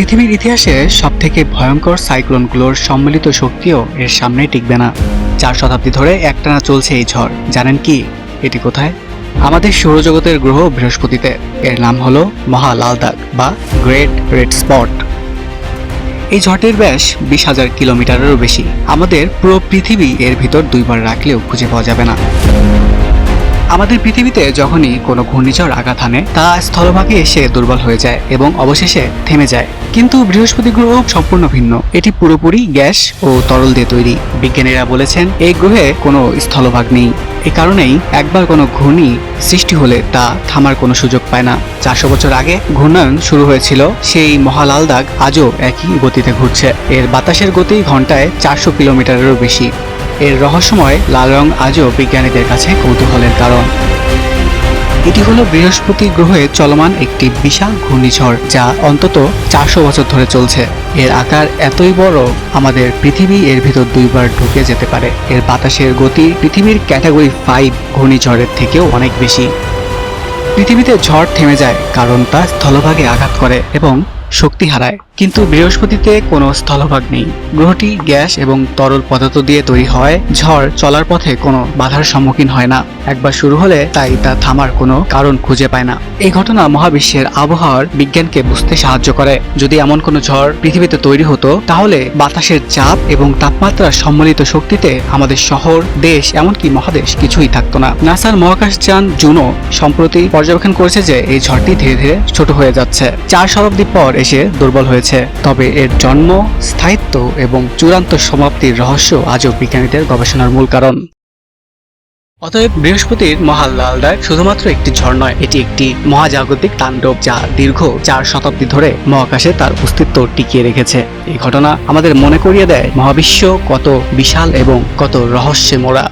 পৃথিবীর ইতিহাসে সবথেকে ভয়ঙ্কর সাইক্লোনগুলোর সম্মিলিত শক্তিও এর সামনে টিকবে না। চার শতাব্দী ধরে একটানা চলছে এই ঝড়। জানেন কি? এটি কোথায়? আমাদের সৌরজগতের গ্রহ বৃহস্পতিতে। এর নাম হলো মহা লাল দাগ বা গ্রেট রেড স্পট। এই ঝড়টির ব্যাস বিশ হাজার কিলোমিটারেরও বেশি। আমাদের পুরো পৃথিবী এর ভিতর দুইবার রাখলেও খুঁজে পাওয়া যাবে না। আমাদের পৃথিবীতে যখনই কোনো ঘূর্ণিঝড় আঘাত হানে, তা স্থলভাগে এসে দুর্বল হয়ে যায় এবং অবশেষে থেমে যায়। কিন্তু বৃহস্পতি গ্রহ সম্পূর্ণ ভিন্ন। এটি পুরোপুরি গ্যাস ও তরল দিয়ে তৈরি। বিজ্ঞানীরা বলেছেন, এই গ্রহে কোনো স্থলভাগ নেই। এ কারণেই একবার কোনো ঘূর্ণি সৃষ্টি হলে তা থামার কোনো সুযোগ পায় না। চারশো বছর আগে ঘূর্ণায়ন শুরু হয়েছিল, সেই মহালাল দাগ আজও একই গতিতে ঘুরছে। এর বাতাসের গতি ঘন্টায় চারশো কিলোমিটারেরও বেশি। এর রহস্যময় লাল রং আজও বিজ্ঞানীদের কাছে কৌতূহলের কারণ। এটি হলো বৃহস্পতি গ্রহে চলমান একটি বিশাল ঘূর্ণিঝড়, যা অন্তত চারশো বছর ধরে চলছে। এর আকার এতই বড়, আমাদের পৃথিবী এর ভিতর দুইবার ঢুকে যেতে পারে। এর বাতাসের গতি পৃথিবীর ক্যাটাগরি ফাইভ ঘূর্ণিঝড়ের থেকেও অনেক বেশি। পৃথিবীতে ঝড় থেমে যায়, কারণ তা স্থলভাগে আঘাত করে এবং শক্তি হারায়। কিন্তু বৃহস্পতিতে কোনো স্থলভাগ নেই। গ্রহটি গ্যাস এবং তরল পদার্থ দিয়ে তৈরি হয়। ঝড় চলার পথে কোনো বাধার সম্মুখীন হয় না। একবার শুরু হলে তাই তা থামার কোনো কারণ খুঁজে পায় না। এই ঘটনা মহাবিশ্বের আবহাওয়ার বিজ্ঞানকে বুঝতে সাহায্য করে। যদি এমন কোনো ঝড় পৃথিবীতে তৈরি হতো, তাহলে বাতাসের চাপ এবং তাপমাত্রার সম্মিলিত শক্তিতে আমাদের শহর, দেশ, এমনকি মহাদেশ কিছুই থাকতো না। নাসার মহাকাশযান জুনো সম্প্রতি পর্যবেক্ষণ করেছে যে এই ঝড়টি ধীরে ধীরে ছোট হয়ে যাচ্ছে। চার শতাব্দী পর এসে দুর্বল হয়েছে। তবে এর জন্ম, স্থায়িত্ব এবং চূড়ান্ত সমাপ্তির রহস্য আজও বিজ্ঞানীদের গবেষণার মূল কারণ। অতএব বৃহস্পতির মহাল লাল দাগ শুধুমাত্র একটি ঝড় নয়, এটি একটি মহাজাগতিক তাণ্ডব যা দীর্ঘ চার শতাব্দী ধরে মহাকাশে তার অস্তিত্ব টিকিয়ে রেখেছে। এই ঘটনা আমাদের মনে করিয়ে দেয় মহাবিশ্ব কত বিশাল এবং কত রহস্যে মোড়া